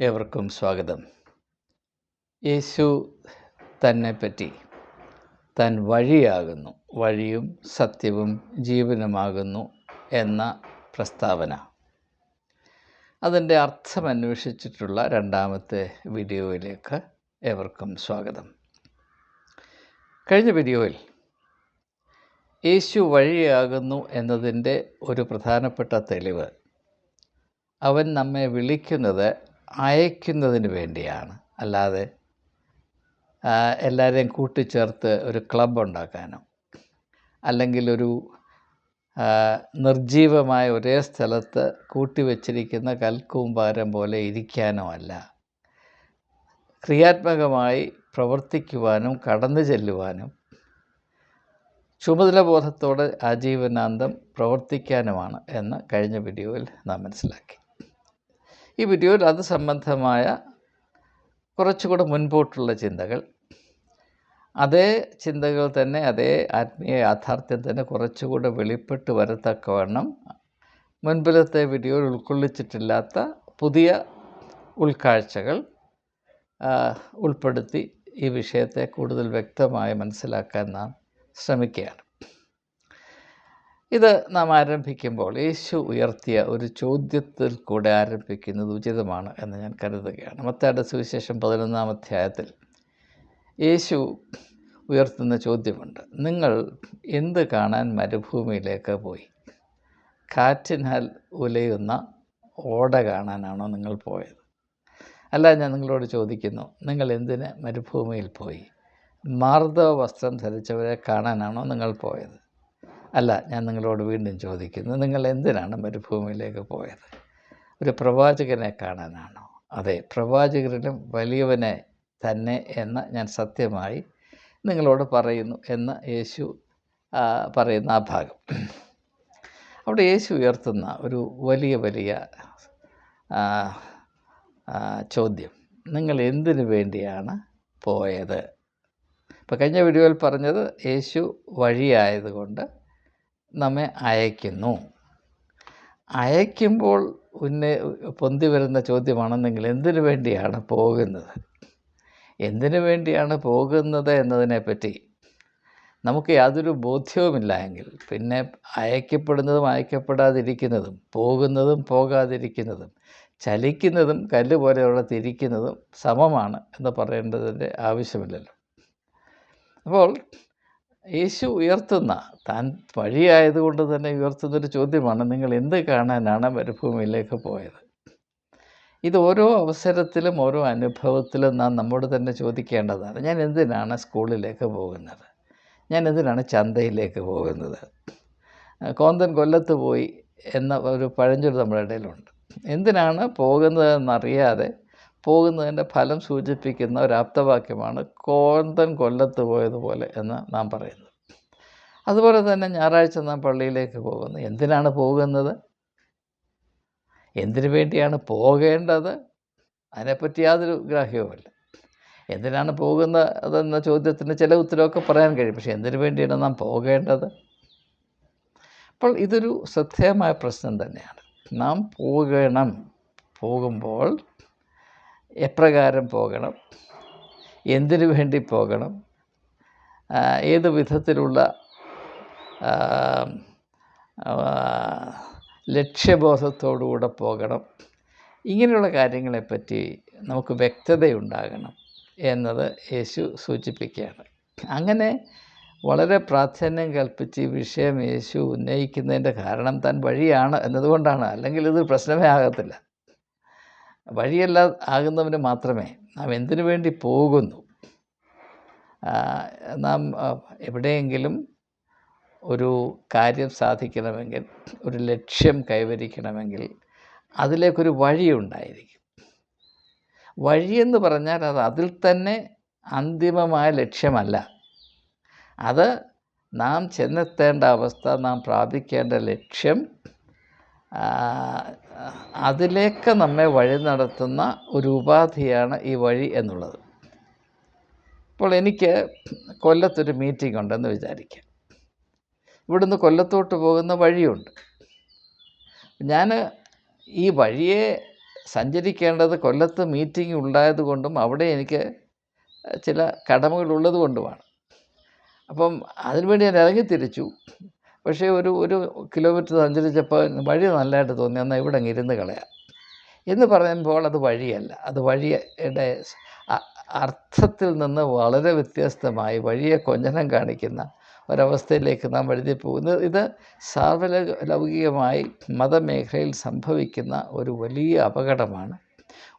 ഏവർക്കും സ്വാഗതം. യേശു തന്നെ പറ്റി താൻ വഴിയാകുന്നു വഴിയും സത്യവും ജീവനുമാകുന്നു എന്ന പ്രസ്താവന. അതിന്റെ അർത്ഥം അന്വേഷിച്ചിട്ടുള്ള രണ്ടാമത്തെ വീഡിയോയിലേക്ക് ഏവർക്കും സ്വാഗതം. കഴിഞ്ഞ വീഡിയോയിൽ യേശു വഴിയാകുന്നു എന്നതിന്റെ ഒരു പ്രധാനപ്പെട്ട തെളിവ് അവൻ നമ്മെ വിളിക്കുന്നത് അയക്കുന്നതിന് വേണ്ടിയാണ്. അല്ലാതെ എല്ലാവരെയും കൂട്ടിച്ചേർത്ത് ഒരു ക്ലബ് ഉണ്ടാക്കാനോ അല്ലെങ്കിൽ ഒരു നിർജീവമായ ഒരേ സ്ഥലത്ത് കൂട്ടിവെച്ചിരിക്കുന്ന കൽക്കൂമ്പാരം പോലെ ഇരിക്കാനോ അല്ല. ക്രിയാത്മകമായി പ്രവർത്തിക്കുവാനും കടന്നു ചെല്ലുവാനും ചുമതലബോധത്തോടെ ആജീവനാന്തം പ്രവർത്തിക്കാനുമാണ് എന്ന് കഴിഞ്ഞ വീഡിയോയിൽ നാം മനസ്സിലാക്കി. ഈ വീഡിയോയിൽ അത് സംബന്ധമായ കുറച്ചുകൂടെ മുൻപോട്ടുള്ള ചിന്തകൾ. അതേ ചിന്തകൾ തന്നെ അതേ ആത്മീയ യാഥാർത്ഥ്യം തന്നെ കുറച്ചുകൂടെ വെളിപ്പെട്ട് വരത്തക്കവണ്ണം മുൻപിലത്തെ വീഡിയോയിൽ ഉൾക്കൊള്ളിച്ചിട്ടില്ലാത്ത പുതിയ ഉൾക്കാഴ്ചകൾ ഉൾപ്പെടുത്തി ഈ വിഷയത്തെ കൂടുതൽ വ്യക്തമായി മനസ്സിലാക്കാൻ നാം ശ്രമിക്കുകയാണ്. ഇത് നാം ആരംഭിക്കുമ്പോൾ യേശു ഉയർത്തിയ ഒരു ചോദ്യത്തിൽ കൂടെ ആരംഭിക്കുന്നത് ഉചിതമാണ് എന്ന് ഞാൻ കരുതുകയാണ്. മത്തയുടെ സുവിശേഷം പതിനൊന്നാം അധ്യായത്തിൽ യേശു ഉയർത്തുന്ന ചോദ്യമുണ്ട്. നിങ്ങൾ എന്ത് കാണാൻ മരുഭൂമിയിലേക്ക് പോയി? കാറ്റിനാൽ ഉലയുന്ന ഓട കാണാനാണോ നിങ്ങൾ പോയത്? അല്ല ഞാൻ നിങ്ങളോട് ചോദിക്കുന്നു നിങ്ങൾ എന്തിന് മരുഭൂമിയിൽ പോയി? മാർദ്ദവ വസ്ത്രം ധരിച്ചവരെ കാണാനാണോ നിങ്ങൾ പോയത്? അല്ല ഞാൻ നിങ്ങളോട് വീണ്ടും ചോദിക്കുന്നു നിങ്ങൾ എന്തിനാണ് മരുഭൂമിയിലേക്ക് പോയത്? ഒരു പ്രവാചകനെ കാണാനാണോ? അതെ പ്രവാചകരിലും വലിയവനെ തന്നെ എന്ന് ഞാൻ സത്യമായി നിങ്ങളോട് പറയുന്നു എന്ന് യേശു പറയുന്ന ആ ഭാഗം. അവിടെ യേശു ഉയർത്തുന്ന ഒരു വലിയ വലിയ ചോദ്യം. നിങ്ങൾ എന്തിനു വേണ്ടിയാണ് പോയത്? ഇപ്പോൾ കഴിഞ്ഞ വീഡിയോയിൽ പറഞ്ഞത് യേശു വഴിയായതുകൊണ്ട് നമ്മെ അയക്കുന്നു അയക്കുമ്പോൾ ഉന്നെ പൊന്തി വരുന്ന ചോദ്യമാണെന്നെങ്കിൽ എന്തിനു വേണ്ടിയാണ് പോകുന്നത്? എന്തിനു വേണ്ടിയാണ് പോകുന്നത് എന്നതിനെപ്പറ്റി നമുക്ക് യാതൊരു ബോധ്യവുമില്ല എങ്കിൽ പിന്നെ അയക്കപ്പെടുന്നതും അയക്കപ്പെടാതിരിക്കുന്നതും പോകുന്നതും പോകാതിരിക്കുന്നതും ചലിക്കുന്നതും കല്ല് പോലെയുള്ള തിരിക്കുന്നതും സമമാണ് എന്ന് പറയേണ്ടതിന്റെ ആവശ്യമില്ലല്ലോ. അപ്പോൾ യേശു ഉയർത്തുന്ന താൻ വഴിയായതുകൊണ്ട് തന്നെ ഉയർത്തുന്നൊരു ചോദ്യമാണ് നിങ്ങൾ എന്ത് കാണാനാണ് മരുഭൂമിയിലേക്ക് പോയത്? ഇത് ഓരോ അവസരത്തിലും ഓരോ അനുഭവത്തിലും നാം നമ്മോട് തന്നെ ചോദിക്കേണ്ടതാണ്. ഞാൻ എന്തിനാണ് സ്കൂളിലേക്ക് പോകുന്നത്? ഞാൻ എന്തിനാണ് ചന്തയിലേക്ക് പോകുന്നത്? കോന്തൻ കൊല്ലത്ത് പോയി എന്ന ഒരു പഴഞ്ചൊരു നമ്മുടെ ഇടയിലുണ്ട്. എന്തിനാണ് പോകുന്നതെന്നറിയാതെ പോകുന്നതിന്റെ ഫലം സൂചിപ്പിക്കുന്ന ഒരു ആപ്തവാക്യമാണ് കോന്തൻ കൊല്ലത്ത് പോയതുപോലെ എന്ന് നാം പറയുന്നത്. അതുപോലെ തന്നെ ഞായറാഴ്ച നാം പള്ളിയിലേക്ക് പോകുന്നു. എന്തിനാണ് പോകുന്നത്? എന്തിനു വേണ്ടിയാണ് പോകേണ്ടത്? അതിനെപ്പറ്റി യാതൊരു ഗ്രാഹ്യവുമില്ല. എന്തിനാണ് പോകുന്നത് പോകുന്നതെന്ന ചോദ്യത്തിന് ചില ഉത്തരവൊക്കെ പറയാൻ കഴിയും. പക്ഷേ എന്തിനു വേണ്ടിയാണ് നാം പോകേണ്ടത്? അപ്പോൾ ഇതൊരു ശ്രദ്ധേയമായ പ്രശ്നം തന്നെയാണ്. നാം പോകണം. പോകുമ്പോൾ എപ്രകാരം പോകണം? എന്തിനു വേണ്ടി പോകണം? ഏത് വിധത്തിലുള്ള ലക്ഷ്യബോധത്തോടുകൂടെ പോകണം? ഇങ്ങനെയുള്ള കാര്യങ്ങളെപ്പറ്റി നമുക്ക് വ്യക്തതയുണ്ടാകണം എന്നത് യേശു സൂചിപ്പിക്കുകയാണ്. അങ്ങനെ വളരെ പ്രാധാന്യം കൽപ്പിച്ച് ഈ വിഷയം യേശു ഉന്നയിക്കുന്നതിന്റെ കാരണം താൻ വഴിയാണ് എന്നതുകൊണ്ടാണ്. അല്ലെങ്കിൽ ഇത് പ്രശ്നമേ ആകത്തില്ല. വഴിയല്ല ആകുന്നവന് മാത്രമേ നാം എന്തിനു വേണ്ടി പോകുന്നു? നാം എവിടെയെങ്കിലും ഒരു കാര്യം സാധിക്കണമെങ്കിൽ ഒരു ലക്ഷ്യം കൈവരിക്കണമെങ്കിൽ അതിലേക്കൊരു വഴിയുണ്ടായിരിക്കും വഴിയെന്ന് പറഞ്ഞാൽ അത് അതിൽ തന്നെ അന്തിമമായ ലക്ഷ്യമല്ല. അത് നാം ചെന്നെത്തേണ്ട അവസ്ഥ നാം പ്രാപിക്കേണ്ട ലക്ഷ്യം അതിലേക്ക് നമ്മെ വഴി നടത്തുന്ന ഒരു ഉപാധിയാണ് ഈ വഴി എന്നുള്ളത്. ഇപ്പോൾ എനിക്ക് കൊല്ലത്തൊരു മീറ്റിംഗ് ഉണ്ടെന്ന് വിചാരിക്കാം. ഇവിടുന്ന് കൊല്ലത്തോട്ട് പോകുന്ന വഴിയുണ്ട്. ഞാൻ ഈ വഴിയെ സഞ്ചരിക്കേണ്ടത് കൊല്ലത്ത് മീറ്റിംഗ് ഉണ്ടായത് കൊണ്ടും അവിടെ എനിക്ക് ചില കടമകളുള്ളത് കൊണ്ടുമാണ്. അപ്പം അതിനുവേണ്ടി ഞാൻ ഇറങ്ങി തിരിച്ചു. പക്ഷേ ഒരു ഒരു കിലോമീറ്റർ സഞ്ചരിച്ചപ്പോൾ വഴി നല്ലതായിട്ട് തോന്നി. എന്നാൽ ഇവിടെ അങ്ങ് ഇരുന്ന് കളയാം. എന്ന് പറയുമ്പോൾ അത് വഴിയല്ല. അത് വഴിയുടെ അർത്ഥത്തിൽ നിന്ന് വളരെ വ്യത്യസ്തമായി വഴിയെ കൊഞ്ചനം കാണിക്കുന്ന ഒരവസ്ഥയിലേക്ക് നാം വഴുതി പോകുന്നത് ഇത് സാർവലൗകികമായി മതമേഖലയിൽ സംഭവിക്കുന്ന ഒരു വലിയ അപകടമാണ്.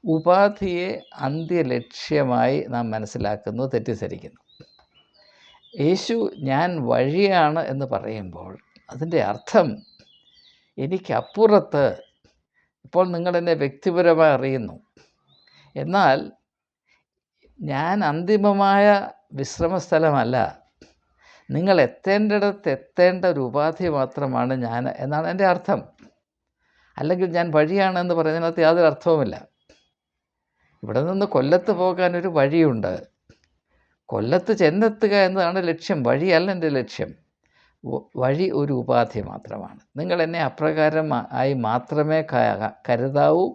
ഉപാധിയെ അന്ത്യലക്ഷ്യമായി നാം മനസ്സിലാക്കുന്നു തെറ്റിദ്ധരിക്കുന്നു. യേശു ഞാൻ വഴിയാണ് എന്ന് പറയുമ്പോൾ അതിന്റെ അർത്ഥം എനിക്കപ്പുറത്ത് ഇപ്പോൾ നിങ്ങളെന്നെ വ്യക്തിപരമായി അറിയുന്നു. എന്നാൽ ഞാൻ അന്തിമമായ വിശ്രമസ്ഥലമല്ല. നിങ്ങൾ എത്തേണ്ടിടത്ത് എത്തേണ്ട ഒരു ഉപാധി മാത്രമാണ് ഞാൻ എന്നാണ് എന്റെ അർത്ഥം. അല്ലെങ്കിൽ ഞാൻ വഴിയാണെന്ന് പറയുന്നതിനകത്ത് യാതൊരു അർത്ഥവുമില്ല. ഇവിടെ നിന്ന് കൊല്ലത്ത് പോകാനൊരു വഴിയുണ്ട്. കൊല്ലത്ത് ചെന്നെത്തുക എന്നതാണ് ലക്ഷ്യം വഴിയല്ല എന്റെ ലക്ഷ്യം. വഴി ഒരു ഉപാധി മാത്രമാണ്. നിങ്ങൾ എന്നെ അപ്രകാരം ആയി മാത്രമേ കരുതാവൂ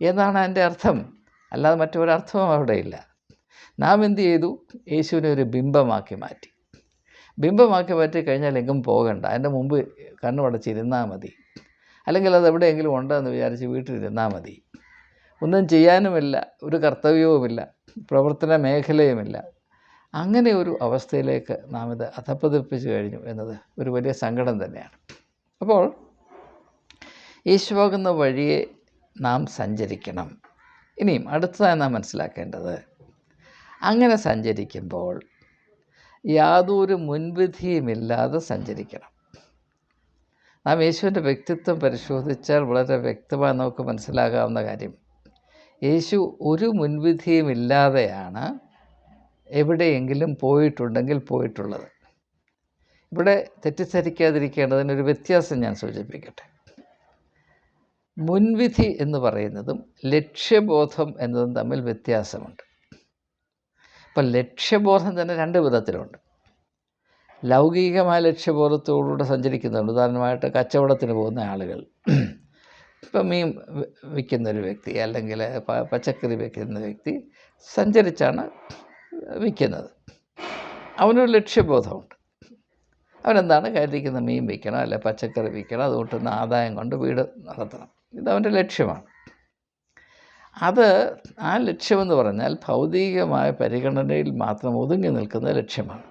എന്നാണ് എന്റെ അർത്ഥം. അല്ലാതെ മറ്റൊരർത്ഥവും ഇല്ല നാം എന്ത് ചെയ്തു? യേശുവിനെ ഒരു ബിംബമാക്കി മാറ്റി. ബിംബമാക്കി മാറ്റി കഴിഞ്ഞാൽ എങ്ങും പോകണ്ട. അതിന്റെ മുമ്പ് കണ്ണുമടച്ചിരുന്നാൽ മതി. അല്ലെങ്കിൽ അത് എവിടെയെങ്കിലും ഉണ്ടെന്ന് വിചാരിച്ച് വീട്ടിലിരുന്നാൽ മതി. ഒന്നും ചെയ്യാനുമില്ല. ഒരു കർത്തവ്യവുമില്ല. പ്രവർത്തന മേഖലയുമില്ല. അങ്ങനെ ഒരു അവസ്ഥയിലേക്ക് നാം ഇത് അധപ്പതിപ്പിച്ച് കഴിഞ്ഞു എന്നത് ഒരു വലിയ സങ്കടം തന്നെയാണ്. അപ്പോൾ ഈശോകുന്ന വഴിയെ നാം സഞ്ചരിക്കണം. ഇനിയും അടുത്തതായി നാം മനസ്സിലാക്കേണ്ടത് അങ്ങനെ സഞ്ചരിക്കുമ്പോൾ യാതൊരു മുൻവിധിയുമില്ലാതെ സഞ്ചരിക്കണം. നാം യേശുവിന്റെ വ്യക്തിത്വം പരിശോധിച്ചാൽ വളരെ വ്യക്തമായി നമുക്ക് മനസ്സിലാകാവുന്ന കാര്യം യേശു ഒരു മുൻവിധിയുമില്ലാതെയാണ് എവിടെയെങ്കിലും പോയിട്ടുണ്ടെങ്കിൽ പോയിട്ടുള്ളത്. ഇവിടെ തെറ്റിദ്ധരിക്കാതിരിക്കേണ്ടതിന് ഒരു വ്യത്യാസം ഞാൻ സൂചിപ്പിക്കട്ടെ. മുൻവിധി എന്ന് പറയുന്നതും ലക്ഷ്യബോധം എന്നതും തമ്മിൽ വ്യത്യാസമുണ്ട്. അപ്പം ലക്ഷ്യബോധം തന്നെ രണ്ട് വിധത്തിലുണ്ട്. ലൗകികമായ ലക്ഷ്യബോധത്തോടുകൂടെ സഞ്ചരിക്കുന്നുണ്ട്. ഉദാഹരണമായിട്ട് കച്ചവടത്തിന് പോകുന്ന ആളുകൾ. ഇപ്പം മീൻ വിൽക്കുന്നൊരു വ്യക്തി അല്ലെങ്കിൽ പച്ചക്കറി വിൽക്കുന്ന വ്യക്തി സഞ്ചരിച്ചാണ് വിൽക്കുന്നത് അവനൊരു ലക്ഷ്യബോധമുണ്ട്. അവനെന്താണ് കരുതിക്കുന്ന മീൻ വിൽക്കണം അല്ലെ പച്ചക്കറി വിൽക്കണം. അത് കിട്ടുന്ന ആദായം കൊണ്ട് വീട് നടത്തണം. ഇതവന്റെ ലക്ഷ്യമാണ്. അത് ആ ലക്ഷ്യമെന്ന് പറഞ്ഞാൽ ഭൗതികമായ പരിഗണനയിൽ മാത്രം ഒതുങ്ങി നിൽക്കുന്ന ലക്ഷ്യമാണ്.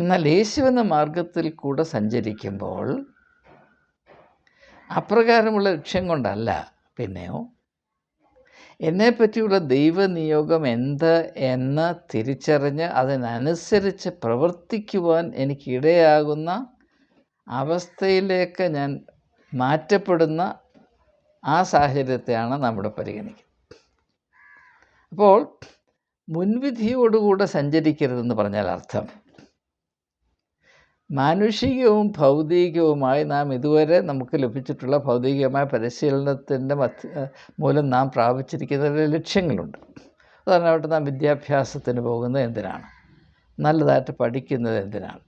എന്നാൽ യേശു എന്ന മാർഗത്തിൽ കൂടെ സഞ്ചരിക്കുമ്പോൾ അപ്രകാരമുള്ള ലക്ഷ്യം കൊണ്ടല്ല പിന്നെയോ എന്നെപ്പറ്റിയുള്ള ദൈവനിയോഗം എന്ത് എന്ന് തിരിച്ചറിഞ്ഞ് അതിനനുസരിച്ച് പ്രവർത്തിക്കുവാൻ എനിക്കിടയാകുന്ന അവസ്ഥയിലേക്ക് ഞാൻ മാറ്റപ്പെടുന്ന ആ സാഹചര്യത്തെയാണ് നമ്മുടെ പരിഗണിക്കുന്നത്. അപ്പോൾ മുൻവിധിയോടുകൂടെ സഞ്ചരിക്കരുതെന്ന് പറഞ്ഞാൽ അർത്ഥം മാനുഷികവും ഭൗതികവുമായി നാം ഇതുവരെ നമുക്ക് ലഭിച്ചിട്ടുള്ള ഭൗതികമായ പരിശീലനത്തിന്റെ മധ്യ മൂലം നാം പ്രാപിച്ചിരിക്കുന്ന ലക്ഷ്യങ്ങളുണ്ട്. ഉദാഹരണമായിട്ട് നാം വിദ്യാഭ്യാസത്തിന് പോകുന്നത് എന്തിനാണ്? നല്ലതായിട്ട് പഠിക്കുന്നത് എന്തിനാണ്?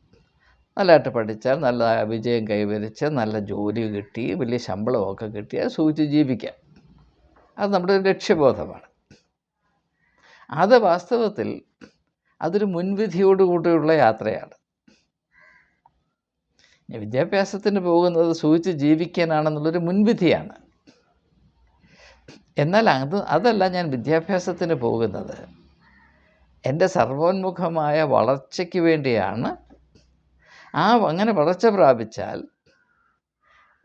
നല്ലതായിട്ട് പഠിച്ചാൽ നല്ല വിജയം കൈവരിച്ച് നല്ല ജോലി കിട്ടി വലിയ ശമ്പളമൊക്കെ കിട്ടിയാൽ സൂചിച്ച് ജീവിക്കാം. അത് നമ്മുടെ ഒരു ലക്ഷ്യബോധമാണ്. അത് വാസ്തവത്തിൽ അതൊരു മുൻവിധിയോടുകൂടിയുള്ള യാത്രയാണ്. വിദ്യാഭ്യാസത്തിന് പോകുന്നത് സൂചിച്ച് ജീവിക്കാനാണെന്നുള്ളൊരു മുൻവിധിയാണ്. എന്നാൽ അത് അതല്ല ഞാൻ വിദ്യാഭ്യാസത്തിന് പോകുന്നത്. എന്റെ സർവോന്മുഖമായ വളർച്ചയ്ക്ക് വേണ്ടിയാണ്. ആ അങ്ങനെ വളർച്ച പ്രാപിച്ചാൽ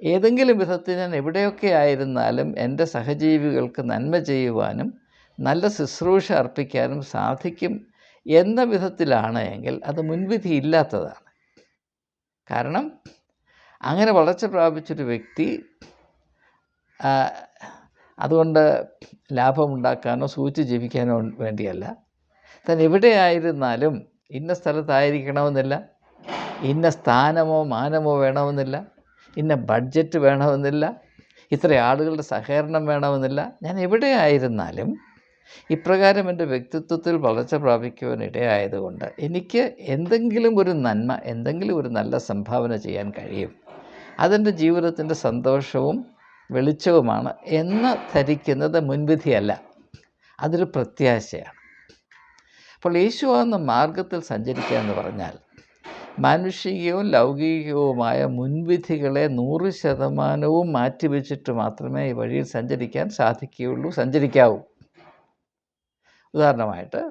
ഏതെങ്കിലും വിധത്തിൽ ഞാൻ എവിടെയൊക്കെ ആയിരുന്നാലും എന്റെ സഹജീവികൾക്ക് നന്മ ചെയ്യുവാനും നല്ല ശുശ്രൂഷ അർപ്പിക്കാനും സാധിക്കും എന്ന വിധത്തിലാണ് എങ്കിൽ അത് മുൻവിധി ഇല്ലാത്തതാണ്. കാരണം അങ്ങനെ വളർച്ച പ്രാപിച്ചൊരു വ്യക്തി അതുകൊണ്ട് ലാഭമുണ്ടാക്കാനോ സൂചിച്ച് ജീവിക്കാനോ വേണ്ടിയല്ല. താൻ എവിടെയായിരുന്നാലും ഇന്ന സ്ഥലത്തായിരിക്കണമെന്നില്ല. ഇന്ന സ്ഥാനമോ മാനമോ വേണമെന്നില്ല. ഇന്ന ബഡ്ജറ്റ് വേണമെന്നില്ല. ഇത്ര ആളുകളുടെ സഹകരണം വേണമെന്നില്ല. ഞാൻ എവിടെയായിരുന്നാലും ഇപ്രകാരം എന്റെ വ്യക്തിത്വത്തിൽ വളർച്ച പ്രാപിക്കുവാൻ ഇടയായതുകൊണ്ട് എനിക്ക് എന്തെങ്കിലും ഒരു നന്മ എന്തെങ്കിലും ഒരു നല്ല സംഭാവന ചെയ്യാൻ കഴിയും. അതെന്റെ ജീവിതത്തിന്റെ സന്തോഷവും വെളിച്ചവുമാണ് എന്ന് ധരിക്കുന്നത് മുൻവിധിയല്ല. അതൊരു പ്രത്യാശയാണ്. അപ്പോൾ യേശു എന്ന മാർഗത്തിൽ സഞ്ചരിക്കുക എന്ന് പറഞ്ഞാൽ മാനുഷികവും ലൗകികവുമായ മുൻവിധികളെ നൂറ് ശതമാനവും മാറ്റിവെച്ചിട്ട് മാത്രമേ ഈ വഴിയിൽ സഞ്ചരിക്കാൻ സാധിക്കുകയുള്ളൂ സഞ്ചരിക്കാവൂ. ഉദാഹരണമായിട്ട്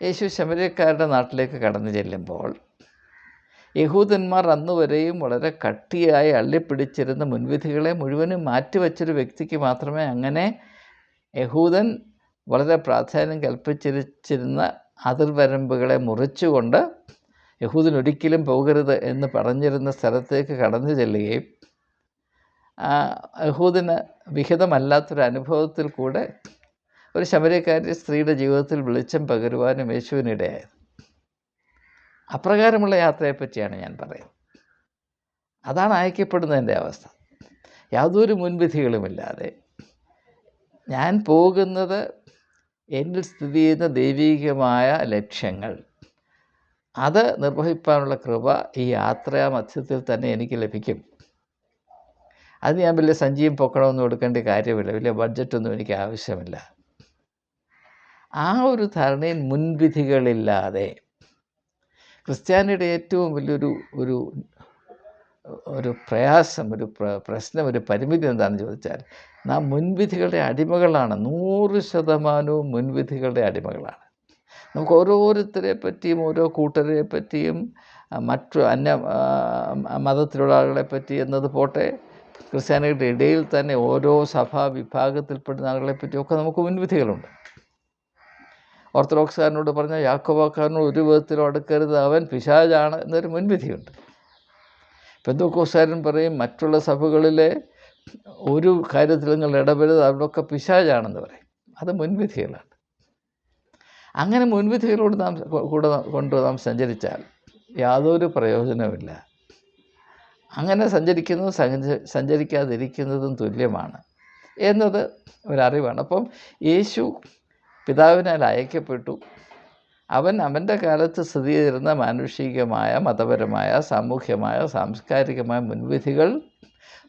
യേശു ശമരക്കാരുടെ നാട്ടിലേക്ക് കടന്നു ചെല്ലുമ്പോൾ യഹൂദന്മാർ അന്നുവരെയും വളരെ കട്ടിയായി അള്ളിപ്പിടിച്ചിരുന്ന മുൻവിധികളെ മുഴുവനും മാറ്റിവെച്ചൊരു വ്യക്തിക്ക് മാത്രമേ അങ്ങനെ യഹൂദൻ വളരെ പ്രാധാന്യം കൽപ്പിച്ചിരിച്ചിരുന്ന അതിർവരമ്പുകളെ മുറിച്ചുകൊണ്ട് യഹൂദൻ ഒരിക്കലും പോകരുത് എന്ന് പറഞ്ഞിരുന്ന സ്ഥലത്തേക്ക് കടന്നു ചെല്ലുകയും യഹൂദിന് വിഹിതമല്ലാത്തൊരു അനുഭവത്തിൽ കൂടെ ഒരു ശബരിക്കാരി സ്ത്രീയുടെ ജീവിതത്തിൽ വെളിച്ചം പകരുവാനും യേശുവിനിടയായത്. അപ്രകാരമുള്ള യാത്രയെപ്പറ്റിയാണ് ഞാൻ പറയുന്നത്. അതാണ് അയക്കപ്പെടുന്നതിന്റെ അവസ്ഥ. യാതൊരു മുൻവിധികളുമില്ലാതെ ഞാൻ പോകുന്നത് എന്നിൽ സ്ഥിതി ചെയ്യുന്ന ദൈവീകമായ ലക്ഷ്യങ്ങൾ. അത് നിർവഹിക്കാനുള്ള കൃപ ഈ യാത്രാ മധ്യത്തിൽ തന്നെ എനിക്ക് ലഭിക്കും. അത് ഞാൻ വലിയ സഞ്ചിയും പൊക്കണമൊന്നും കൊടുക്കേണ്ട കാര്യമില്ല. വലിയ ബഡ്ജറ്റൊന്നും എനിക്ക് ആവശ്യമില്ല. ആ ഒരു ധാരണയിൽ മുൻവിധികളില്ലാതെ ക്രിസ്ത്യാനിയുടെ ഏറ്റവും വലിയൊരു ഒരു ഒരു പ്രയാസം ഒരു പ്രശ്നം ഒരു പരിമിതി എന്താണെന്ന് ചോദിച്ചാൽ നാം മുൻവിധികളുടെ അടിമകളാണ്. നൂറ് ശതമാനവും മുൻവിധികളുടെ അടിമകളാണ്. നമുക്ക് ഓരോരുത്തരെ പറ്റിയും ഓരോ കൂട്ടരെ പറ്റിയും മറ്റു അന്യ മതത്തിലുള്ള ആളുകളെ പറ്റി എന്നത് പോട്ടെ ക്രിസ്ത്യാനികളുടെ ഇടയിൽ തന്നെ ഓരോ സഭാ വിഭാഗത്തിൽപ്പെടുന്ന ആളുകളെ പറ്റിയൊക്കെ നമുക്ക് മുൻവിധികളുണ്ട്. ഓർത്തഡോക്സുകാരനോട് പറഞ്ഞാൽ യാക്കോബാക്കാരനോട് ഒരു വിധത്തിലും അടുക്കരുത്. അവൻ പിശാജാണ് എന്നൊരു മുൻവിധിയുണ്ട്. പെന്തോക്കോസാരൻ പറയും മറ്റുള്ള സഭകളിലെ ഒരു കാര്യത്തിൽ നിങ്ങൾ ഇടപെടരുത്. അവിടെയൊക്കെ പിശാജാണെന്ന് പറയും. അത് മുൻവിധികളാണ്. അങ്ങനെ മുൻവിധികളോട് നാം കൂടെ കൊണ്ട് നാം സഞ്ചരിച്ചാൽ യാതൊരു പ്രയോജനവുമില്ല. അങ്ങനെ സഞ്ചരിക്കുന്നതും സഞ്ചരിക്കാതിരിക്കുന്നതും തുല്യമാണ്. എന്നത് ഒരറിവാണ്. അപ്പം യേശു പിതാവിനാൽ അയക്കപ്പെട്ടു. അവൻ അവന്റെ കാലത്ത് സ്ഥിതി ചെയ്തിരുന്ന മാനുഷികമായ മതപരമായ സാമൂഹ്യമായ സാംസ്കാരികമായ മുൻവിധികൾ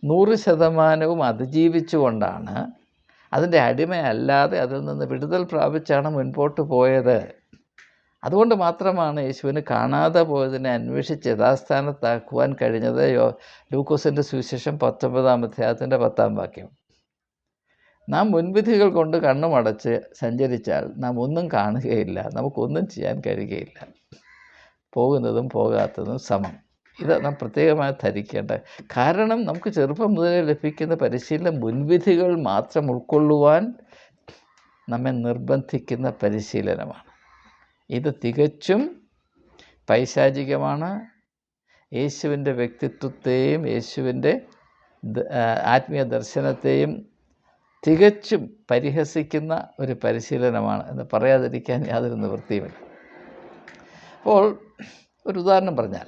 നൂറ് ശതമാനവും അതിജീവിച്ചുകൊണ്ടാണ് അതിന്റെ അടിമയല്ലാതെ അതിൽ നിന്ന് വിടുതൽ പ്രാപിച്ചാണ് മുൻപോട്ട് പോയത്. അതുകൊണ്ട് മാത്രമാണ് യേശുവിന് കാണാതെ പോയതിനെ അന്വേഷിച്ച് യഥാസ്ഥാനത്താക്കുവാൻ കഴിഞ്ഞത്. യോ ലൂക്കോസിന്റെ സുവിശേഷം പത്തൊമ്പതാം അധ്യായത്തിന്റെ പത്താം വാക്യം. നാം മുൻവിധികൾ കൊണ്ട് കണ്ണുമടച്ച് സഞ്ചരിച്ചാൽ നാം ഒന്നും കാണുകയില്ല നമുക്കൊന്നും ചെയ്യാൻ കഴിയുകയില്ല. പോകുന്നതും പോകാത്തതും സമം. ഇത് നാം പ്രത്യേകമായി ധരിക്കേണ്ട. കാരണം നമുക്ക് ചെറുപ്പം മുതലേ ലഭിക്കുന്ന പരിശീലനം മുൻവിധികൾ മാത്രം ഉൾക്കൊള്ളുവാൻ നമ്മെ നിർബന്ധിക്കുന്ന പരിശീലനമാണ്. ഇത് തികച്ചും പൈശാചികമാണ്. യേശുവിന്റെ വ്യക്തിത്വത്തെയും യേശുവിന്റെ ആത്മീയ ദർശനത്തെയും തികച്ചും പരിഹസിക്കുന്ന ഒരു പരിശീലനമാണ് എന്ന് പറയാതിരിക്കാൻ യാതൊരു നിവൃത്തിയുമില്ല. അപ്പോൾ ഒരു ഉദാഹരണം പറഞ്ഞാൽ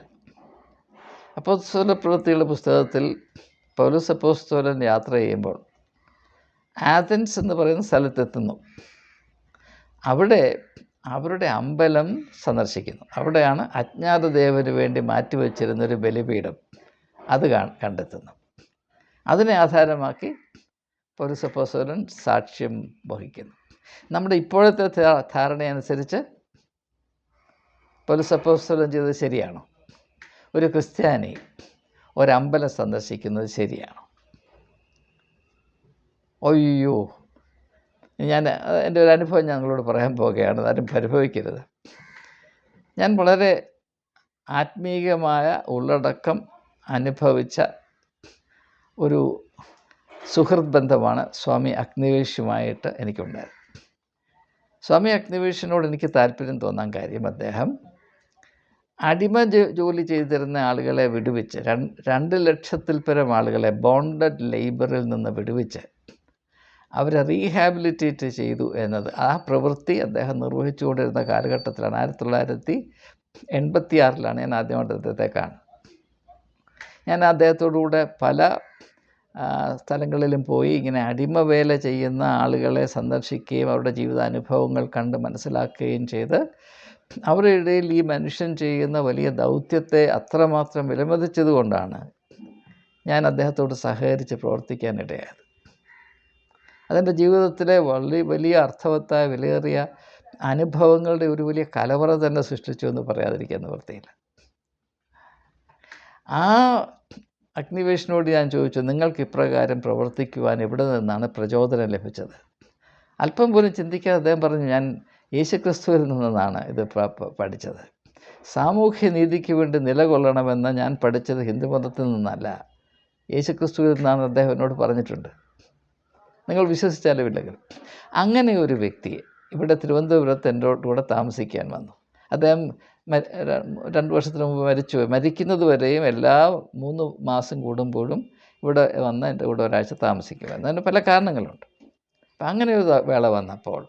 അപ്പോസ്തോല പ്രവൃത്തിയുടെ പുസ്തകത്തിൽ പൗലോസ് അപ്പോസ്തോലൻ യാത്ര ചെയ്യുമ്പോൾ ആഥൻസ് എന്ന് പറയുന്ന സ്ഥലത്തെത്തുന്നു. അവിടെ അവരുടെ അമ്പലം സന്ദർശിക്കുന്നു. അവിടെയാണ് അജ്ഞാതദേവന് വേണ്ടി മാറ്റിവെച്ചിരുന്നൊരു ബലിപീഠം അത് കണ്ടെത്തുന്നു അതിനെ ആധാരമാക്കി പൗരസപ്പോസോലൻ സാക്ഷ്യം വഹിക്കുന്നു. നമ്മുടെ ഇപ്പോഴത്തെ ധാരണയനുസരിച്ച് പൗരസപ്പോസോലൻ ചെയ്തത് ശരിയാണോ? ഒരു ക്രിസ്ത്യാനി ഒരമ്പലം സന്ദർശിക്കുന്നത് ശരിയാണോ? ഒയ്യോ ഞാൻ എന്റെ ഒരു അനുഭവം ഞങ്ങളോട് പറയാൻ പോവുകയാണ് ആരും പരിഭവിക്കരുത്. ഞാൻ വളരെ ആത്മീകമായ ഉള്ളടക്കം അനുഭവിച്ച ഒരു സുഹൃത് ബന്ധമാണ് സ്വാമി അഗ്നിവേഷുമായിട്ട് എനിക്കുണ്ടായത് സ്വാമി അഗ്നിവേഷിനോട് എനിക്ക് താല്പര്യം തോന്നാൻ കാര്യം അദ്ദേഹം അടിമ ജോലി ചെയ്തിരുന്ന ആളുകളെ വിടുവിച്ച് രണ്ട് ലക്ഷത്തിൽ പരം ആളുകളെ ബോണ്ടഡ് ലേബറിൽ നിന്ന് വിടുവിച്ച് അവരെ റീഹാബിലിറ്റേറ്റ് ചെയ്തു എന്നത് ആ പ്രവൃത്തി അദ്ദേഹം നിർവഹിച്ചുകൊണ്ടിരുന്ന കാലഘട്ടത്തിലാണ്. ആയിരത്തി തൊള്ളായിരത്തി എൺപത്തി ആറിലാണ് ഞാൻ ആദ്യമായിട്ട് അദ്ദേഹത്തെ കാണുന്നത്. ഞാൻ അദ്ദേഹത്തോടുകൂടെ പല സ്ഥലങ്ങളിലും പോയി ഇങ്ങനെ അടിമവേല ചെയ്യുന്ന ആളുകളെ സന്ദർശിക്കുകയും അവരുടെ ജീവിതാനുഭവങ്ങൾ കണ്ട് മനസ്സിലാക്കുകയും ചെയ്ത് അവരുടെ ഇടയിൽ ഈ മനുഷ്യൻ ചെയ്യുന്ന വലിയ ദൗത്യത്തെ അത്രമാത്രം വിലമതിച്ചതുകൊണ്ടാണ് ഞാൻ അദ്ദേഹത്തോട് സഹകരിച്ച് പ്രവർത്തിക്കാനിടയായത്. അതെന്റെ ജീവിതത്തിലെ വളരെ വലിയ അർത്ഥവത്തായ വിലയേറിയ അനുഭവങ്ങളുടെ ഒരു വലിയ കലവറ തന്നെ സൃഷ്ടിച്ചു എന്ന് പറയാതിരിക്കാൻ നിവൃത്തിയില്ല. ആ അഗ്നിവേശനോട് ഞാൻ ചോദിച്ചു നിങ്ങൾക്ക് ഇപ്രകാരം പ്രവർത്തിക്കുവാൻ എവിടെ നിന്നാണ് പ്രചോദനം ലഭിച്ചത്? അല്പം പോലും ചിന്തിക്കാതെ അദ്ദേഹം പറഞ്ഞു ഞാൻ യേശുക്രിസ്തുവിൽ നിന്നാണ് ഇത് പഠിച്ചത്. സാമൂഹ്യ നീതിക്ക് വേണ്ടി നിലകൊള്ളണമെന്ന് ഞാൻ പഠിച്ചത് ഹിന്ദുമതത്തിൽ നിന്നല്ല. യേശുക്രിസ്തുവിൽ നിന്നാണ് അദ്ദേഹം എന്നോട് പറഞ്ഞിട്ടുണ്ട്. നിങ്ങൾ വിശ്വസിച്ചാലും ഇല്ലെങ്കിൽ അങ്ങനെ ഒരു വ്യക്തിയെ ഇവിടെ തിരുവനന്തപുരത്ത് എന്റെ കൂടെ താമസിക്കാൻ വന്നു. അദ്ദേഹം രണ്ട് വർഷത്തിന് മുമ്പ് മരിച്ചു മരിക്കുന്നത് വരെയും എല്ലാ മൂന്ന് മാസം കൂടുമ്പോഴും ഇവിടെ വന്ന് എന്റെ കൂടെ ഒരാഴ്ച താമസിക്കുമായിരുന്നു. അതിന് പല കാരണങ്ങളുണ്ട്. അപ്പം അങ്ങനെ ഒരു വേള വന്നപ്പോൾ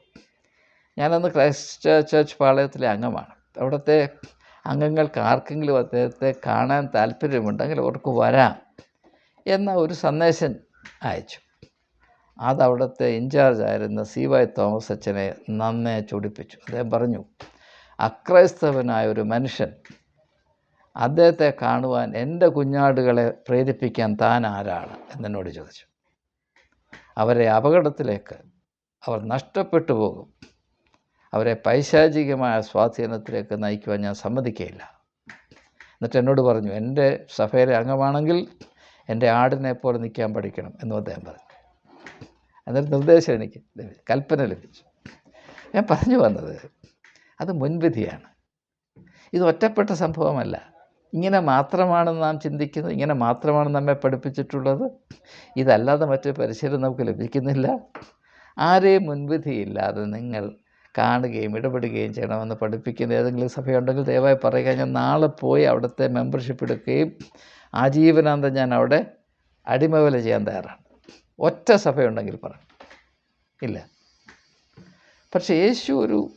ഞാനന്ന് ക്രൈസ്റ്റ് ചർച്ച് പാളയത്തിലെ അംഗമാണ്. അവിടുത്തെ അംഗങ്ങൾക്ക് ആർക്കെങ്കിലും അദ്ദേഹത്തെ കാണാൻ താല്പര്യമുണ്ടെങ്കിൽ അവർക്ക് വരാം എന്ന ഒരു സന്ദേശം അയച്ചു. അത് അവിടുത്തെ ഇൻചാർജ് ആയിരുന്ന സി വൈ തോമസ് അച്ഛനെ നന്നേ ചൊടിപ്പിച്ചു. അദ്ദേഹം പറഞ്ഞു അക്രൈസ്തവനായ ഒരു മനുഷ്യൻ അദ്ദേഹത്തെ കാണുവാൻ എന്റെ കുഞ്ഞാടുകളെ പ്രേരിപ്പിക്കാൻ താൻ ആരാണ് എന്നെന്നോട് ചോദിച്ചു. അവരെ അപകടത്തിലേക്ക് അവർ നഷ്ടപ്പെട്ടു പോകും. അവരെ പൈശാചികമായ സ്വാധീനത്തിലേക്ക് നയിക്കുവാൻ ഞാൻ സമ്മതിക്കുകയില്ല എന്നിട്ട് എന്നോട് പറഞ്ഞു എന്റെ സഭയിലെ അംഗമാണെങ്കിൽ എന്റെ ആടിനെ പോലെ നിൽക്കാൻ പഠിക്കണം എന്നും അദ്ദേഹം പറഞ്ഞു. എന്നൊരു നിർദ്ദേശം എനിക്ക് കൽപ്പന ലഭിച്ചു. ഞാൻ പറഞ്ഞു വന്നത് അത് മുൻവിധിയാണ്. ഇത് ഒറ്റപ്പെട്ട സംഭവമല്ല. ഇങ്ങനെ മാത്രമാണ് നാം ചിന്തിക്കുന്നത് ഇങ്ങനെ മാത്രമാണ് നമ്മെ പഠിപ്പിച്ചിട്ടുള്ളത്. ഇതല്ലാതെ മറ്റു പരിശീലനം നമുക്ക് ലഭിക്കുന്നില്ല. ആരെയും മുൻവിധിയില്ലാതെ നിങ്ങൾ കാണുകയും ഇടപെടുകയും ചെയ്യണമെന്ന് പഠിപ്പിക്കുന്ന ഏതെങ്കിലും സഭയുണ്ടെങ്കിൽ ദയവായി പറയുക ഞാൻ നാളെ പോയി അവിടുത്തെ മെമ്പർഷിപ്പ് എടുക്കുകയും ആജീവനാന്തം ഞാൻ അവിടെ അടിമവല ചെയ്യാൻ തയ്യാറാണ്. ഒറ്റ സഭയുണ്ടെങ്കിൽ പറ. ഇല്ല. പക്ഷേ യേശു ഒരു